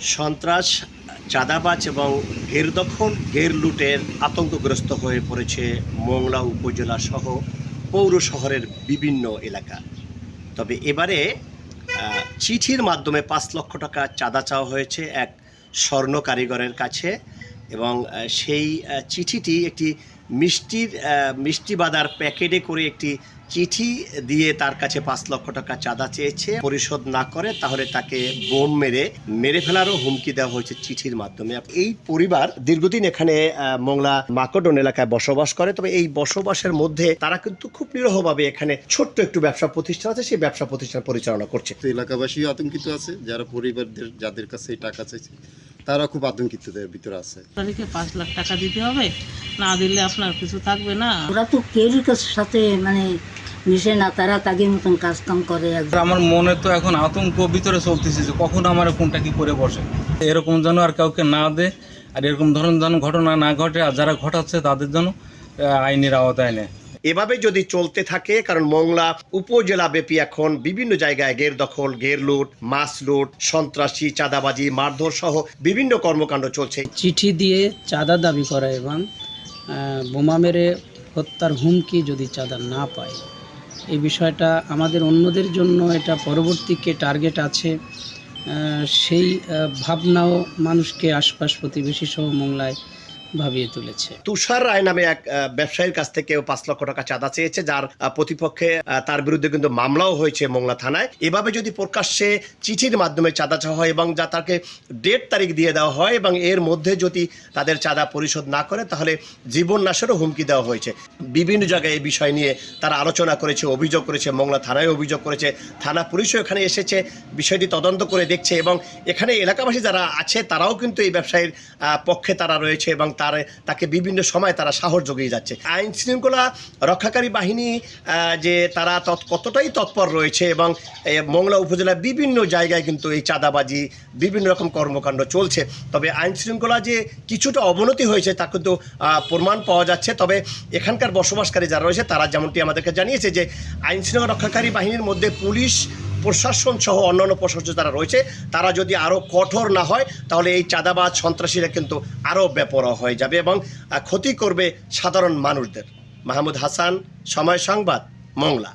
সন্ত্রাস, চাঁদাবাজ এবং ঘের দখল ঘের লুটের আতঙ্কগ্রস্ত হয়ে পড়েছে মংলা উপজেলা সহ পৌর শহরের বিভিন্ন এলাকা। তবে এবারে চিঠির মাধ্যমে পাঁচ লক্ষ টাকা চাঁদা চাওয়া হয়েছে এক স্বর্ণ কারিগরের কাছে। এবং সেই চিঠিটি একটি মিষ্টির মিষ্টি বাদার প্যাকেটে করে একটি চিঠি দিয়ে তার কাছে পাঁচ লক্ষ টাকা চাঁদা চেয়েছে। পরিশোধ না করে তাহলে তাকে বোম মেরে মেরে ফেলারও হুমকি দেওয়া হয়েছে চিঠির মাধ্যমে। এই পরিবার দীর্ঘদিন এখানে মোংলা, মাকডন এলাকায় বসবাস করে। তবে এই বসবাসের মধ্যে তারা কিন্তু খুব নিরহভাবে এখানে ছোট্ট একটু ব্যবসা প্রতিষ্ঠান আছে, সেই ব্যবসা প্রতিষ্ঠান পরিচালনা করছে। এলাকাবাসী আতঙ্কিত আছে, যারা পরিবারদের, যাদের কাছে টাকা চাইছে। তারা খুব আতঙ্কিত ভিতরে আছে। তাদেরকে পাঁচ লাখ টাকা দিতে হবে না দিলে আপনার কিছু থাকবে না। ওরা তো কেউই সাথে মানে মিশে না তারা তাদের মতন কাজ কাম করে একদম আমার মনে তো এখন আতঙ্ক ভিতরে চলতেছে যে কখন আমার কোনটা কি করে বসে। এরকম যেন আর কাউকে না দে আর এরকম ধরনের যেন ঘটনা না ঘটে আর যারা ঘটাচ্ছে তাদের যেন আইনের আওতায় নেয়। এভাবে যদি চলতে থাকে, কারণ মংলা উপজেলা ব্যাপী এখন বিভিন্ন জায়গায় গের দখল গের লুট, মাছ লুট, সন্ত্রাসী, চাঁদাবাজি, মারধর সহ বিভিন্ন কর্মকাণ্ড চলছে। চিঠি দিয়ে চাঁদা দাবি করা এবং বোমা মেরে হত্যার হুমকি যদি চাঁদা না পায়। এই বিষয়টা আমাদের অন্যদের জন্য এটা পরবর্তীকে টার্গেট আছে। সেই ভাবনাও মানুষকে আশপাশ প্রতিবেশী সহ মোংলায় ভাবিয়ে তুলেছে। তুষার রায় নামে এক ব্যবসায়ীর কাছ থেকে পাঁচ লক্ষ টাকা চাঁদা চেয়েছে, যার প্রতিপক্ষে তার বিরুদ্ধে কিন্তু মামলাও হয়েছে মোংলা থানায়। এভাবে যদি প্রকাশ্যে চিঠির মাধ্যমে চাঁদা চাওয়া হয় এবং যা তাকে ডেট তারিখ দিয়ে দেওয়া হয় এবং এর মধ্যে যদি তাদের চাঁদা পরিশোধ না করে, তাহলে জীবন নাশেরও হুমকি দেওয়া হয়েছে। বিভিন্ন জায়গায় এই বিষয় নিয়ে তারা আলোচনা করেছে, অভিযোগ করেছে, মোংলা থানায় অভিযোগ করেছে, থানা পুলিশও এখানে এসেছে, বিষয়টি তদন্ত করে দেখছে এবং এখানে এলাকাবাসী যারা আছে, তারাও কিন্তু এই ব্যবসায়ীর পক্ষে তারা রয়েছে এবং তার, তাকে বিভিন্ন সময় তারা সাহস জুগিয়ে যাচ্ছে। আইন শৃঙ্খলা রক্ষাকারী বাহিনী যে তারা তৎ, কতটাই তৎপর রয়েছে এবং মংলা উপজেলার বিভিন্ন জায়গায় কিন্তু এই চাঁদাবাজি, বিভিন্ন রকম কর্মকাণ্ড চলছে। তবে আইন শৃঙ্খলা যে কিছুটা অবনতি হয়েছে তা কিন্তু প্রমাণ পাওয়া যাচ্ছে। তবে এখানকার বসবাসকারী যারা রয়েছে, তারা যেমনটি আমাদেরকে জানিয়েছে যে, আইন শৃঙ্খলা রক্ষাকারী বাহিনীর মধ্যে পুলিশ প্রশাসন সহ অন্যান্য প্রশাসন যারা রয়েছে, তারা যদি আরও কঠোর না হয়, তাহলে এই চাঁদাবাজ সন্ত্রাসীরা কিন্তু আরও বেপরোয়া হয়ে যাবে এবং ক্ষতি করবে সাধারণ মানুষদের। মাহমুদ হাসান, সময় সংবাদ, মংলা।